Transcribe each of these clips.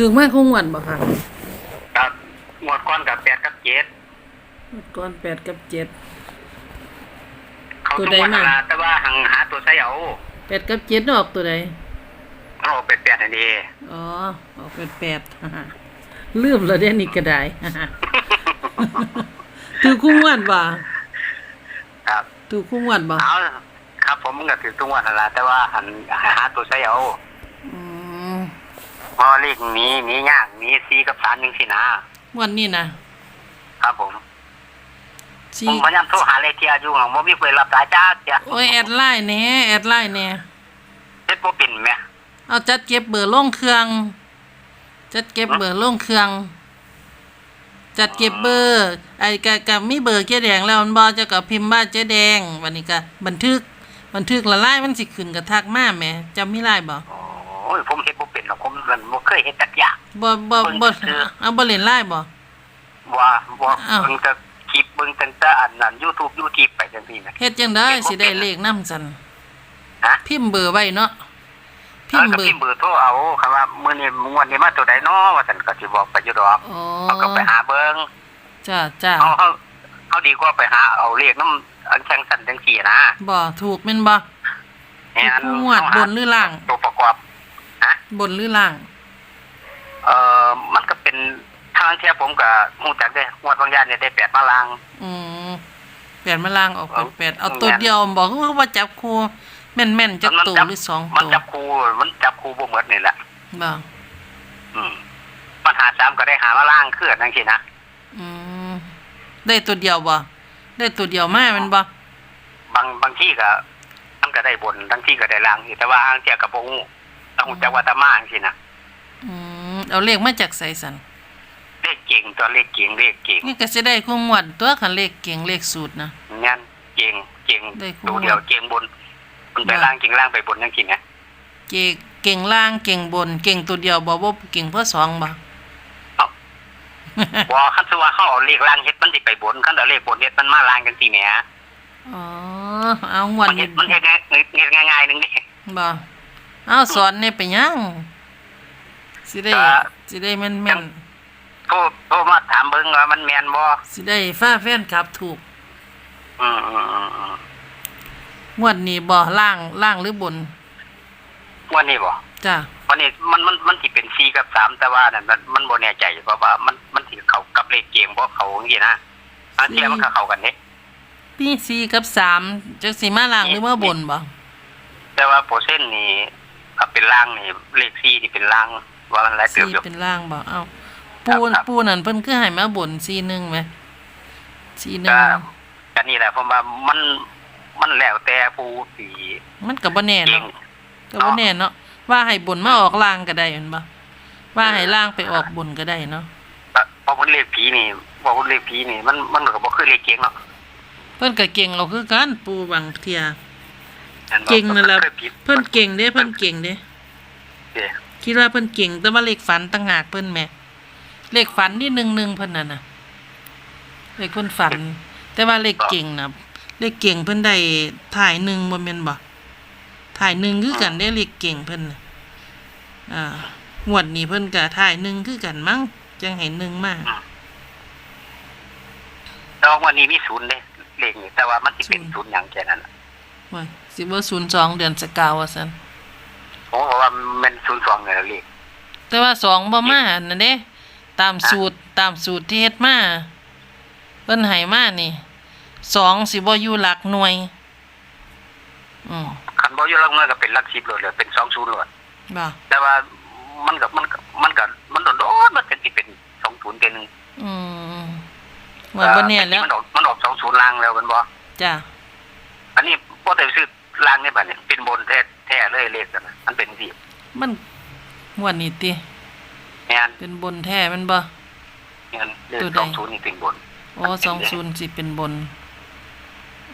ถึงมากคงวันบ่ค่ะกับหมวดก้อนกับแปดกับเจ็ดงวดก่อนแปดกับเจ็ดเขาตัวทุกใดวันมาละแต่ว่าหังหาตัวใส่เอาแปดกับเจ็ดออกตัวใดเอาไปแปดอันนี้อ๋อออกเป็นแปดลืมแล้วเด้นี่ก็ได้ถือคุ้งวันบ่ครับถือคุ้งวันบ่เอาครับ ผมก็ถือทุกวันละแต่ว่าหันหาตัวใส่เอาอืม เพราะเลขหนี้นี้ยากหนี้ซีกับสามยังสินะวันนี้นะครับผมสี่ผมพยายามโทรหาเลขเทียอยู่ของว่ามีเปิดรับสายจ้าเทียโอ้ยแอดไลน์แหน่แอดไลน์แหน่เฮ็ดบ่เป็นแหมเอาจัดเก็บเบอร์ลงเครื่อง จัดเก็บเบอร์ลงเครื่อง จัดเก็บเบอร์ ไอ้กะกะมีเบอร์เจ๊แดงแล้วมันบ่เจะกับพิมพ์บ้านเจ๊แดงวันนี้ก็บันทึก บันทึกละลายมันสิขึ้นกระทักมาแหมจำไม่ได้บ่โอ้ยผมเฮ็ดบ่เป็นหรอกผ มมันบ่เคยเฮ็ดจักอย่าง บ่บ่บ่เบิ่งซื่อ เอาบ่เล่นไลน์บ่ ว่าบ่อ้าว เบิ่งแต่คลิปเบิ่งตั้งแต่อันนั้น YouTube YouTube ไปจังซี่นะ เฮ็ดจังได้สิได้เลขนำซั่นฮะ พิมพ์เบอร์ไว้เนาะพิมพ์แล้วเบก็อพิร์มพ์เบอร์โทรเอาคำว่ามื้อนี้งวดนี้มาตัวใดน้อว่าซั่นก็สิบอกไปอยู่ดอกอ๋อเขาก็ไปหาเบิ่งจ้าจ้าเอาเฮาเฮาดีกว่าไปหาเอาเลขนำอันแข่งสั่นจังซี่นะบ่ถูกแม่นบ่แม่นงวดบนหรือล่าง ตัวประกอบฮะ บนหรือล่าง เอ่อมันก็เป็นทางเที่ยผมก็ฮู้จักได้งวดบางอย่างเนี่ยได้แปดมาลาง อืมแปดมาล่างออกเป็นเอาแปดเอาตัวเดียวบอกว่าจับครูแม่นแม่นๆจักมันตัวจับ หรือสองมันตัวจับคู่มันจับคู่บ่หมดนี่แหละ บ่อืมปัญหาสามก็ได้หามาล่างคือจังซี่นะอืมได้ตัวเดียวบ่ได้ตัวเดียวมาแมันบ่บางบางที่ก็มันก็ได้บนบางที่ก็ได้ล่างอยู่แต่ว่าทางเที่ยก็บ่ฮู้ต้อง ฮู้จักว่าตามาจังซี่นะอืมเอาเลขมาจากไสสันเลขเก่งตัวเลขเก่งเลขเก่งนี่ก็สิได้คงงวดตัวคันเลขเก่งเลขสูตรนะงั้นเก่งเก่งได้คู่ตัวเดียวเก่งบนมันไปว่าล่างเก่งล่างไปบนจังซี่นะเก่งเก่งล่างเก่งบน เก่งตัวเดียวบ่บ่เก่งเพื่อสองบ่บ่คันสิว่าเฮาเอาเลขล่างเฮ็ดมันสิไปบนคันเอาเลขบนเฮ็ดมันมาล่างจังซี่แหมอ๋อเอางวดมันเฮ็นี้ดมันเฮ็ดง่ายเฮ็ดง่ายๆนึงเด้บ่เอาสอนเนี่ยไปยังสิได้ก็สิได้แม่นแม่นโทรโทรมาถามเบิ่งว่ามันแม่นบ่สิได้ฟ้าแฟนครับถูกอืมอืมอืมอืมงวดนี้บ่ล่างล่างหรือบนวันนี้บ่จ้าวันนี้มันมันมันสิเป็น4กับ3แต่ว่านั่นมันมันบ่แน่ใจเพราะว่ามันมันสิเข้ากับเลขเกมบ่เข้าจังซี่นะอันเที่ยมันก็เข้ากันเด้ปีสี่กับสามจักสิมาล่างหรือว่าบนบ่แต่ว่าเปอร์เซ็นต์นี่ ถ้าเป็นล่างนี่เลข4นี่เป็นล่าง ว่ามันหลายเติบสี่อยู่ เป็นล่างบ่เอาครัปูบครับ ปูนั่นเพิ่นคือให้มาบนสี่หนึ่งไหมสี่หนึ่งก็ก็นี่แหละผมว่ามันมันแล้วแต่ผู้สิมันก็บ่แน่เก่เนาะงก็บ่แน่เนาะว่าให้บนมาออกล่างก็ได้แม่นบ่ว่าให้ล่างไปออกบนก็ได้เนาะเพราะมันเลขผีนี่บอกว่าเลขผีนี่ มันมันก็บ่คือเลขเก่งเนาะเพิ่นก็เก่งเอาคือกันปูบางเที่ย อับ่เก่งนั่นแหละเคยผิดเพิ่นเก่งเด้เพิ่นเก่งเด้เด้คิดว่าเพิ่นเก่ง แต่ว่าเลขฝันต่างหากเพิ่นแหม่เลขฝันนี่หนึ่งหนึ่งเพิ่นน่ะนะเลขเพิ่นฝัน แต่ว่าเลขเก่งนะเลขเก่งเพิ่นได้ถ่ายหนึ่งบ่แม่นบ่ถ่ายหนึ่งคือกันได้เลขเก่งเพิ่นน่ะอ่างวดนี้เพิ่นก็ถ่ายหนึ่งคือกันมั้งจังให้หนึ่งมาแต่ว่าวันนี้มีศูนย์เด้เลขนี่แต่ว่ามันสิเป็นศูนย์ศูนย์หยังแค่นั้นน่ะ ว่า สิบ่02เดือนสกาวว่าซั่นผมบอกว่ามัน02นี่แหละเลขแต่ว่าสองบ่มานั่นเด้ ตามสูตรตามสูตรที่เฮ็ดมาเพิ่นให้มานี่สองสิบ่อยู่หลักหน่วย อืมคันบ่อยู่หลักหน่วยก็เป็นหลัก10โลดเลยเป็น20โลดบ่แต่ว่ามันก็มันก็มันก็มันโดนๆมันก็สิเป็น20เป็นหนึ่งอืมว่าบ่แน่แล้วมันออกมันออก20ล่างแล้วมันบ่จ้ะอันนี้บ่ได้ซื้อ ล่างนี่บัดนี้เป็นบนแท้แท้เลยเลขกันน่ะมันเป็นสิมันงวดนี้ติแม่นเป็นบนแท้แมันบ่เงินเลขตัวใด20นี่เป็นบนโอ้20สิเป็นบน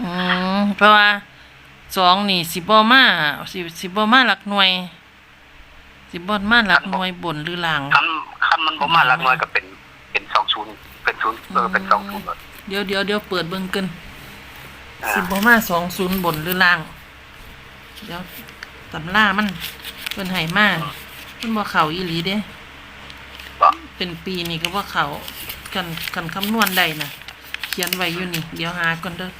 อืมเพราะว่าสองนี่สิบ่มาสิสิบ่มาหลักหน่วย สิบ่มาหลักหน่วยบนหรือล่างคันคันมันบ่มาหลักน้อยก็เป็นเป็น20เป็น0เออเป็น20เลยเดี๋ยวเดี๋ยวเดี๋ยวเปิดเบิ่งกันอ่าสิบ่มา20บนหรือล่าง เดี๋ยวตำรามันเพิ่นให้มาเพิ่นบ่เข้าอีหลีเด้เป็นปีนี่ก็ว่าเขากันกันคำนวณได้นะเขียนไว้อยู่นี่ เดี๋ยวหาก่อนเด้อ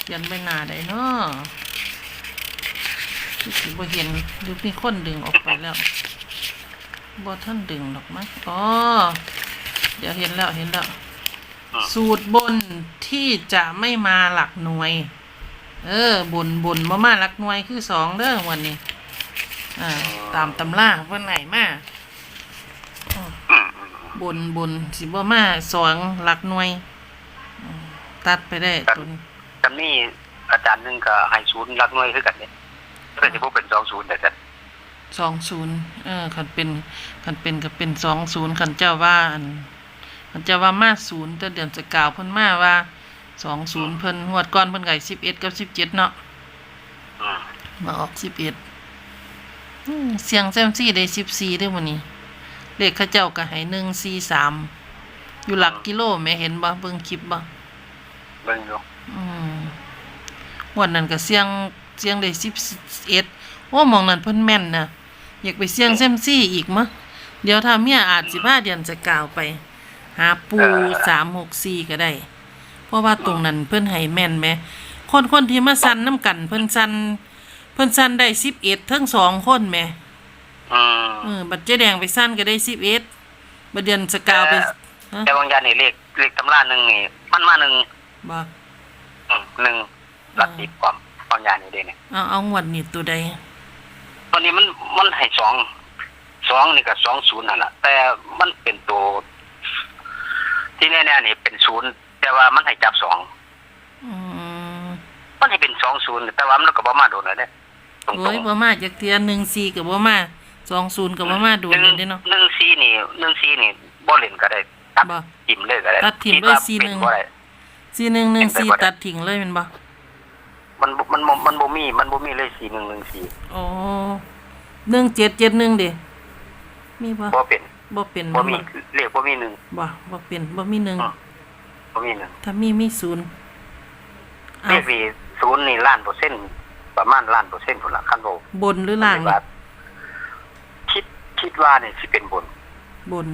เขียนไปหนาได้เนาะที่บ่เห็นหรือมีคนดึงออกไปแล้วบ่ท่านดึงหรอกมั้งอ๋อเดี๋ยวเห็นแล้วเห็นแล้ว สูตรบนที่จะไม่มาหลักหน่วย เออบนบนมามาหลักหน่วยคือสองเด้อวันนี้อ่าตามตำราเพิ่นไหนมาอืมอืมบนบนสิบ่มาสองหลักหน่วยอืมตัดไปได้ตัวนี้จำนี่อาจารย์หนึงก็ให้ศูนย์รักหน่วยคือกันเนี่ยเพื่อจะพวกเป็นสองศูนย์แต่แต่สองศูนย์เออคันเป็นคันเป็นก็เป็นสองศูนย์คันเจ้าว่าอัน คันเจ้าว่ามาศูนย์แต่เดือนจะกล่าวเพิ่นมาว่าสองศูนย์เพิ่นงวดก่อนเพิ่นไก่สิบเอ็ดกับสิบเจ็ดเนาะอืมมาออกสิบเอ็ดเสียงแซมซี่ได้สิบสี่ด้วยวันนี้เลขเข้าเจ้าก็ให้หนึ่งสี่สามอยู่หลักกิโลแม่เห็นบ่เบิ่งคลิปบ่เบิ่งอยู่อืมวันนั้นก็เสียงเสียงได้สิบเอ็ดว่าหมองนั้นเพิ่นแม่นนะอยากไปเสียงแซมซี่อีกมะเดี๋ยวถ้าเมียอาจสิบ้าเดือนจะกล่าวไป หาปูสามหกสี่ก็ได้ เพราะว่าตรงนั้นเพิ่นให้แม่นไหม คนคนที่มาสั่นน้ำกัน เพิ่นสั่นเพิ่นสั่นได้สิบเอ็ดทั้งสองคนแหม่อืมเออบัดเจ๊แดงไปสั่นก็ได้สิบเอ็ดบัดเดือนสกาวไปฮะแต่บางอย่างนี่เลขเลขตำราหนึ่งนี่มันมาหนึ่งบ่อืมหนึ่งหลักสิบความบางอย่างนี่เด้เนี่ยเอาเอางวดนี่ตัวใดตอนนี้มันมันให้สองสองนี่ก็สองศูนย์นั่นแหละแต่มันเป็นตัว ที่แน่ๆนี่เป็นศูนย์แต่ว่ามันให้จับสองอืมมันให้เป็นสองศูนย์แต่ว่ามันก็บ่มาโดนเลยเนี่ยตรงโอ้ยบ่มาจากเทียหนึ่งสี่กับบ่มาสองศูนย์กับบ่มาโดนเลยเด้เนาะ หนึ่งซีนี่หนึ่งซีนี่บ่เล่นก็ได้ตัดบ่ทิมเลยก็ได้ตัดทิ่มคิด้วยว่าซีหนึ่งเป็บ่ได้สี่หนึ่งหนึ่งสี่เป็นไปบ่ได้ตัดทิ้งเลยแมันบ่มันบ่มันบ่มันบ่มีมันบ่มีเลยสีหนึ่งหนึ่งสีอ๋อหนึ่งเจ็ดเจ็ดหนึ่งเด้มีบ่บ่เป็น บ่เป็นบ่บ่มีเลขบ่มีหนึ่งบ่บ่เป็นบ่มีหนึ่งอืมบ่มีหนึ่งถ้ามีมีศูนย์เอาเลขนี่ศูนย์นี่ล้านเปอร์เซ็นต์ประมาณล้านเปอร์เซ็นต์พุ่นละคันโบบนหรือล่างว่าคิดคิดว่านี่สิเป็นบน บน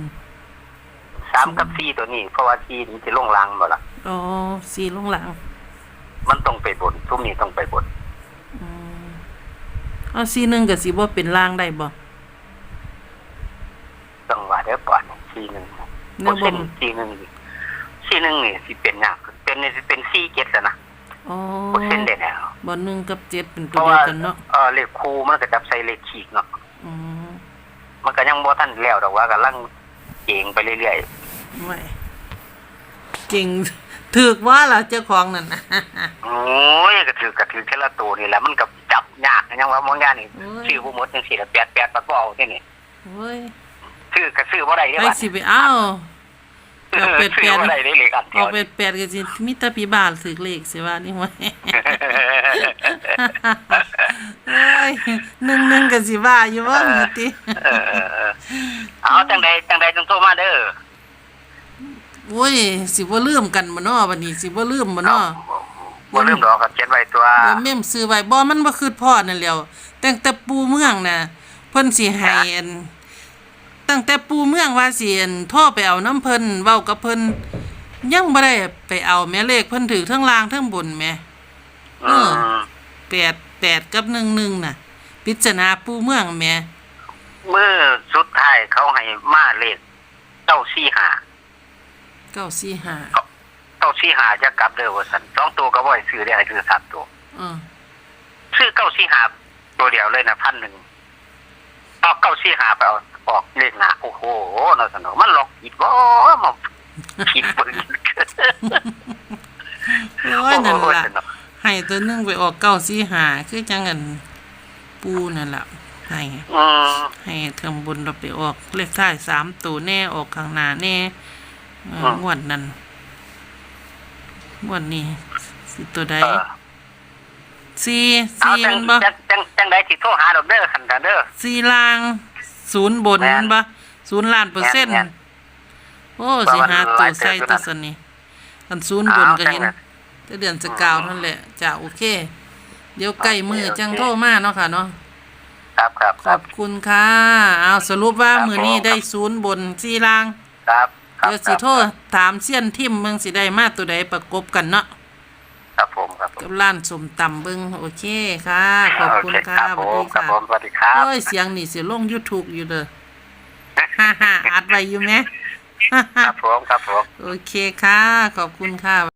สามกับสี่ตัวนี้ เพราะว่าสี่นี่สิลงล่างบ่ล่ะอ๋อสี่ลงหลังมันต้องไปบนทุกนี้ต้องไปบนอืมเอาสี่หนึ่งกับสี่บ่เป็นล่างได้บ่ ต้องว่าเด้อก่อนสี่หนึ่งแนเปอวร์บเซ็นนต์สี่หนึ่งสี่หนึ่งนี่สิเป็นยากเป็นนี่สิเป็นสี่เจ็ดแล้วนะอ๋อเปอร์เซ็นต์ได้แล้วบ่หนึ่งกับเจ็ดเป็นเพตัวราะเดียว่าวกันเนาะเออเลขคูมันก็จับใส่เลขขีดเนาะอืมมันก็ยังบ่ทันแล้วดอกว่ากำลังเก่งไปเรื่อยไม่จริงถือกว่าล่ะเจ้าของนั่นน่ะๆโอ้ยก็ถือก็ถือแค่ละตัวนี่แหละมันก็จับยากยังว่ามองยานี่โอ้ยซื้อบ่หมดจังซี่ละแปดแปดปะก็เอาที่นี่โอ้ย ซื้อก็ซื้อบ่ได้เด้ไปบัดสิไปเอาเอาเป็ดซื้แปอดบ่ได้เด้เลขอันเดีเอายวเป็ดแปดก็สิมีแต่พี่บาลถือเลขสิว่านี่ไว้เอ้ยหนึ่งหนึ่งก็สิว่าอยู่ว่ามีติเออเออเออเอาจังใดจังใดจังโทรมาเด้อโอ้ยสิบ่ลืมกันบ่เนาะบัดนี้สิบ่ลืมบ่เนาะบ่ลืมดอกครับเขียนไว้ตัวเดี๋ยวแม่มซื้อไว้บ่มันบ่คือพ่อนั่นแหล้วตั้งแต่ปูเมืองน่ะเพิ่นสิให้อัน ตั้งแต่ปูเมืองว่าสิอันโทรไปเอาน้ำเพิ่นเว้ากับเพิ่นยังบ่ได้ไปเอาแม่เลขเพิ่นถือทั้งล่างทั้งบนแม่เออือมแปดแปดกับหนึ่งหนึ่งน่ะพิจารณาปูเมืองแม่มื้อสุดท้ายเขาให้มาเลขเก้าสี่ห้าเก้าสี่ห้าเก้าสี่ห้าจะกลับเด้อว่าซั่นสองตัวก็บ่ให้ซื้อได้ให้ซื้อสามตัว เออซื้อเก้าสี่หาตัวเดียวเลยนะพันหนึ่ง เอาเก้าสี่หาไปเอาออกเลขหนาโอ้โหน่าสนุกมันหลอกผิดบ่มาผิดเบิ่งโอ้ยนั่นล่ะสนุกให้ตัวหนึงไปออกเก้าสี่ห้าคือจังกันปูนั่นล่ะให้อืมให้ทำบุญเราไปออกเลขท้ายสามตัวแน่ออกข้างหน้าแน่เอออืมงวดนั้นงวดนี้สิตัวใดเออ สี่เอาสี่จังมันบ่จังจังจังใดสิโทรหาดอกเด้อคันกันเด้อ สี่ลางศูนย์บนแม่นมันบ่ศูนย์ล้านเปอร์เซ็นต์แม่นโอ้ประสิมาณหาหตัลาวยใส่เดือนตัวอยู่นะสนี่กันศูนย์บนก็เห็นเอาจังนั้นแต่เดือนจะกาวนั่นแหละจ้ะโอเค เดี๋ยวใกล้มือจังโทรมาเนาะค่ะเนาะ ครับครับขครัอบบคุณค่ะ เอาสรุปว่าครับมือนี้ผมได้ศูนย์บนสี่ล่าง ครับครับเดี๋ยวสิโทรถามเสี้ยนทิมเมืองสิได้มาตัวใดประกบกันเนาะ ครับผมครับผม กับร้านสมตำเบิงโอเคค่ะ ขอบคุณค่ะโอสเครับวัสผดีมครับค่ะผมสวัสดีครับโอ้ยเสียงนี่สิลง YouTube อยู่เด้อฮ่าฮ่าอัดไว้อยู่ไหมฮ่าคฮ่ารับผมครับผมโอเคค่ะ ขอบคุณค่ะ